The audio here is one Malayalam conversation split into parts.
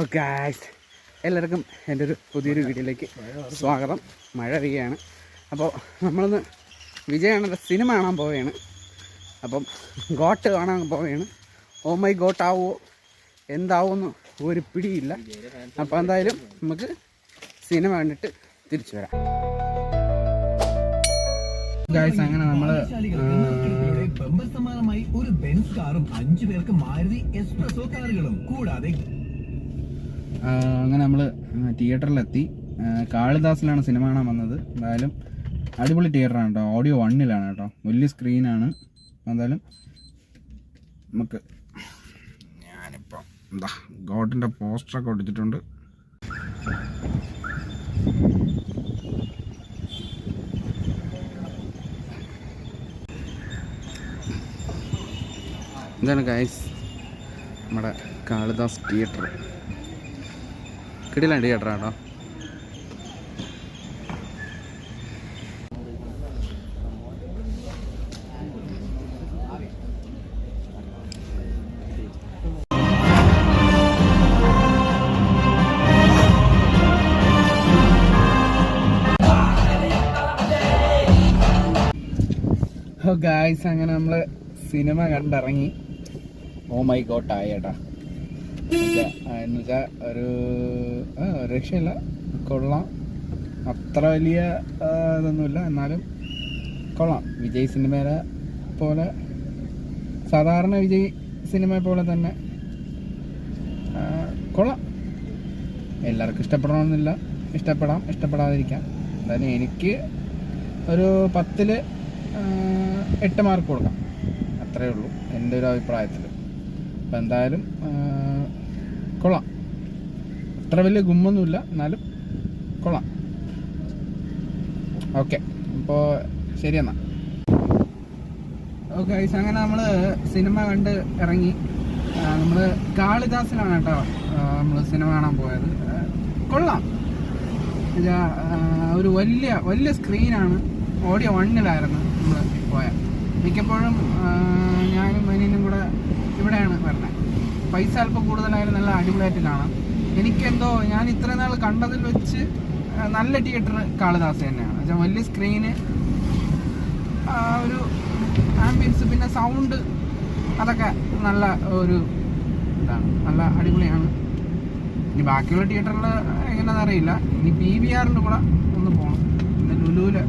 ഓക്കെ എല്ലാവർക്കും എന്റെ ഒരു പുതിയൊരു വീഡിയോയിലേക്ക് സ്വാഗതം. മഴ പെയ്യാണ്. അപ്പോൾ നമ്മളൊന്ന് വിജയാണന്റെ സിനിമ കാണാൻ പോവുകയാണ്. അപ്പം ഗോട്ട് കാണാൻ പോവുകയാണ്. ഓ മൈ ഗോട്ട് ആവുമോ എന്താവുമെന്ന് ഒരു പിടിയില്ല. അപ്പോൾ എന്തായാലും നമുക്ക് സിനിമ കണ്ടിട്ട് തിരിച്ചു വരാം. ഗായ്സ് അങ്ങനെ നമ്മൾ ബമ്പർ സമ്മാനമായി ഒരു ബെൻസ് കാറും അഞ്ചു പേർക്ക് മാരുതി എക്സ്പ്രസോ കാറുകളും. കൂടാതെ അങ്ങനെ നമ്മൾ തിയേറ്ററിലെത്തി. കാളിദാസിലാണ് സിനിമ കാണാൻ വന്നത്. എന്തായാലും അടിപൊളി തിയേറ്ററാണ് കേട്ടോ. ഓഡിയോ വണ്ണിലാണ് കേട്ടോ. വലിയ സ്ക്രീനാണ്. എന്തായാലും നമുക്ക് ഞാനിപ്പോൾ എന്താ ഗോഡിന്റെ പോസ്റ്ററൊക്കെ ഒടിച്ചിട്ടുണ്ട് ഇതാണ് ഗൈസ് നമ്മുടെ കാളിദാസ് തിയേറ്റർ. കിടിലാണ് തിയേറ്റർ കേട്ടോ ഗായ്സ് അങ്ങനെ നമ്മൾ സിനിമ കണ്ടിറങ്ങി. ഓ മൈ ഗോഡ് ആയി ചേട്ടാ എന്ന് വെച്ചാൽ ഒരു ഒരു രക്ഷയില്ല. കൊള്ളാം. അത്ര വലിയ ഇതൊന്നുമില്ല. എന്നാലും കൊള്ളാം. വിജയ് സിനിമയിലെ പോലെ സാധാരണ വിജയ് സിനിമ പോലെ തന്നെ കൊള്ളാം. എല്ലാവർക്കും ഇഷ്ടപ്പെടണമെന്നില്ല. ഇഷ്ടപ്പെടാം. ഇഷ്ടപ്പെടാതിരിക്കാം. എന്തായാലും എനിക്ക് ഒരു പത്തിൽ എട്ട് മാർക്ക് കൊടുക്കാം. അത്രയേ ഉള്ളൂ. എന്റെ ഒരു അഭിപ്രായത്തിൽ അപ്പോൾ എന്തായാലും കൊള്ളാം. അത്ര വലിയ ഗുമ്മൊന്നുമില്ല എന്നാലും കൊള്ളാം. ഓക്കെ അപ്പോൾ ശരി എന്നാൽ ഓക്കെ അങ്ങനെ നമ്മൾ സിനിമ കണ്ട് ഇറങ്ങി. നമ്മൾ കാളിദാസിലാണ് കേട്ടോ നമ്മൾ സിനിമ കാണാൻ പോയത്. കൊള്ളാം. ഒരു വലിയ വലിയ സ്ക്രീനാണ്. ഓഡിയോ വണ്ണിലായിരുന്നു നമ്മൾ പോയത്. മിക്കപ്പോഴും ഞാനും മനീനും കൂടെ ഇവിടെയാണ് വരുന്നത്. പൈസ അല്പം കൂടുതലായാലും നല്ല അടിപൊളിയായിട്ട് കാണാം. എനിക്കെന്തോ ഞാൻ ഇത്രയും നാൾ കണ്ടതിൽ വെച്ച് നല്ല തിയേറ്റർ കാളിദാസ് തന്നെയാണ്. എന്നുവെച്ചാൽ വലിയ സ്ക്രീന് ഒരു ആംബിയൻസ് പിന്നെ സൗണ്ട് അതൊക്കെ നല്ല ഒരു ഇതാണ്. നല്ല അടിപൊളിയാണ്. ഇനി ബാക്കിയുള്ള തിയേറ്ററിൽ എങ്ങനെയാണെന്ന് അറിയില്ല. ഇനി പി വി ആറിന്റെ കൂടെ ഒന്ന് പോകണം പിന്നെ ലുലുവിലെ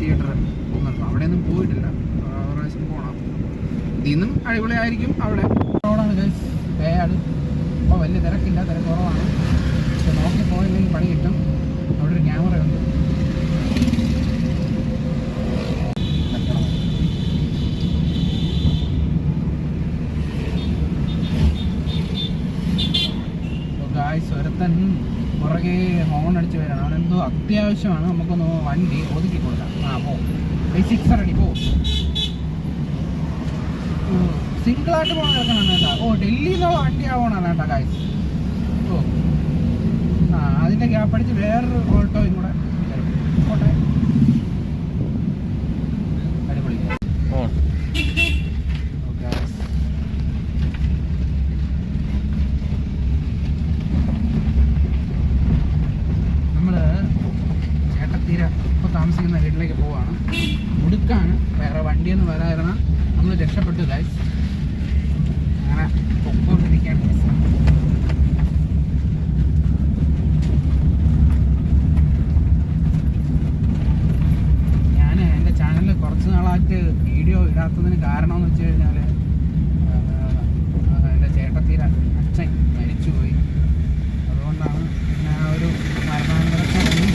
തിയേറ്റർ പോകുന്നുണ്ട് അവിടെയൊന്നും പോയിട്ടില്ല. പ്രാവശ്യം പോകണം ഇതിൽ നിന്നും അടിപൊളിയായിരിക്കും അവിടെ. റോഡാണ് പേ ആണ് അപ്പോൾ വലിയ തിരക്കില്ല തിരക്ക് കുറവാണ്. പക്ഷെ നോക്കി പോയില്ലെങ്കിൽ പണി കിട്ടും. അവിടെ ഒരു ക്യാമറ ഉണ്ട്. പുറകെ ഹോൺ അടിച്ച് വരണം അവനെന്തോ അത്യാവശ്യമാണ്. നമുക്കൊന്ന് വണ്ടി ഒതുക്കി കൊടുക്കാം. ആ പോ. സിക്സ് അടി പോ. സിംഗിളായിട്ട് പോകണ ഇറക്കണം കേട്ടോ. ഓ ഡൽഹിയിൽ നിന്നുള്ള വണ്ടി ആവണം കേട്ടോ കായ് ഓ. ആ അതിന്റെ ഗ്യാപ്പ് അടിച്ച് വേറൊരു ഓട്ടോയും കൂടെ. പോട്ടെ അടിപൊളി. ചേട്ടത്തീര ഇപ്പോൾ താമസിക്കുന്ന വീട്ടിലേക്ക് പോവാണ്. മുടുക്കാണ് വേറെ വണ്ടിയൊന്നും വരാതിരുന്ന നമ്മൾ രക്ഷപ്പെട്ടു ഗൈസ് അങ്ങനെ പൊക്കോണ്ടിരിക്കാൻ guys. ഞാൻ എന്റെ ചാനലിൽ കുറച്ച് നാളായിട്ട് വീഡിയോ ഇടാത്തതിന് കാരണം എന്ന് വെച്ച് കഴിഞ്ഞാൽ എന്റെ ചേട്ടത്തീര അച്ഛൻ മരിച്ചുപോയി അതുകൊണ്ടാണ് ആ ഒരു മരണാനന്തരക്കാരനും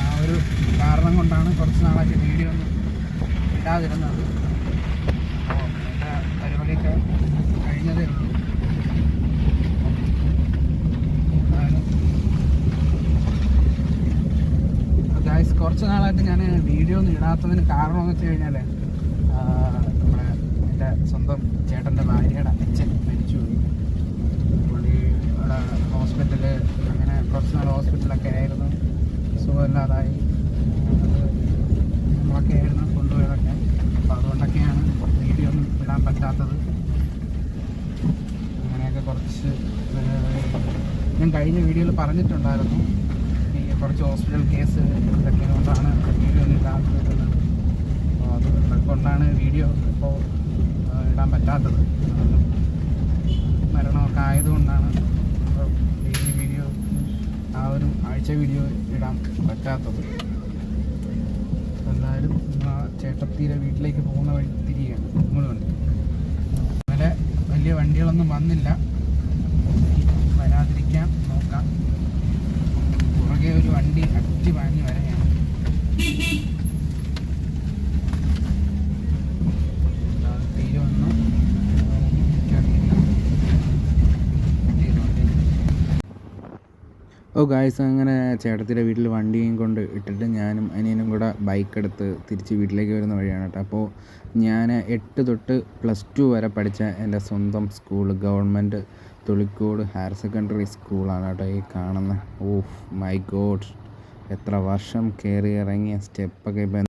ആ ഒരു കാരണം കൊണ്ടാണ് കുറച്ച് നാളായിട്ട് വീഡിയോ ഒന്നും ഇടാതിരുന്നത് അപ്പോൾ എന്റെ പരിപാടിയൊക്കെ ഗായ്സ് കുറച്ച് നാളായിട്ട് ഞാൻ വീഡിയോ ഒന്നും ഇടാത്തതിന് കാരണം എന്ന് വെച്ച് കഴിഞ്ഞാൽ നമ്മുടെ എന്റെ സ്വന്തം ചേട്ടന്റെ ഭാര്യയുടെ അച്ഛൻ മരിച്ചു പുള്ളി ഹോസ്പിറ്റലിൽ അങ്ങനെ കുറച്ച് നാൾ ഹോസ്പിറ്റലൊക്കെ ആയിരുന്നു സുഖമില്ലാതായി നമ്മളൊക്കെ ആയിരുന്നു കൊണ്ടുപോയതൊക്കെ അപ്പോൾ അതുകൊണ്ടൊക്കെയാണ് വീഡിയോ ഒന്നും ഇടാൻ പറ്റാത്തത് കുറച്ച് ഞാൻ കഴിഞ്ഞ വീഡിയോയിൽ പറഞ്ഞിട്ടുണ്ടായിരുന്നു. ഈ കുറച്ച് ഹോസ്പിറ്റൽ കേസ് ഇതൊക്കെ കൊണ്ടാണ് വീഡിയോ ഒന്നും ഇടാത്തത് അപ്പോൾ അത് കൊണ്ടാണ് വീഡിയോ ഇപ്പോൾ ഇടാൻ പറ്റാത്തത്. മരണമൊക്കെ ആയതുകൊണ്ടാണ് ഡെയിലി വീഡിയോ ആ ഒരു ആഴ്ച വീഡിയോ ഇടാൻ പറ്റാത്തത്. എന്തായാലും ആ ചേട്ടത്തിയുടെ വീട്ടിലേക്ക് പോകുന്ന വഴി തിരികെയാണ് നിങ്ങൾ അങ്ങനെ വലിയ വണ്ടികളൊന്നും വന്നില്ല. ഓ ഗായ്സ് അങ്ങനെ ചേട്ടത്തിന്റെ വീട്ടിൽ വണ്ടിയും കൊണ്ട് ഇട്ടിട്ട് ഞാനും അനിയനും കൂടെ ബൈക്ക് എടുത്ത് തിരിച്ച് വീട്ടിലേക്ക് വരുന്ന വഴിയാണ് കേട്ടോ. അപ്പോൾ ഞാൻ എട്ട് തൊട്ട് പ്ലസ് ടു വരെ പഠിച്ച എന്റെ സ്വന്തം school government Thulikode higher secondary സ്കൂളാണ് കേട്ടോ ഈ കാണുന്ന. ഓഫ് മൈ ഗോഡ് എത്ര വർഷം കയറി ഇറങ്ങിയ സ്റ്റെപ്പൊക്കെ ഇപ്പം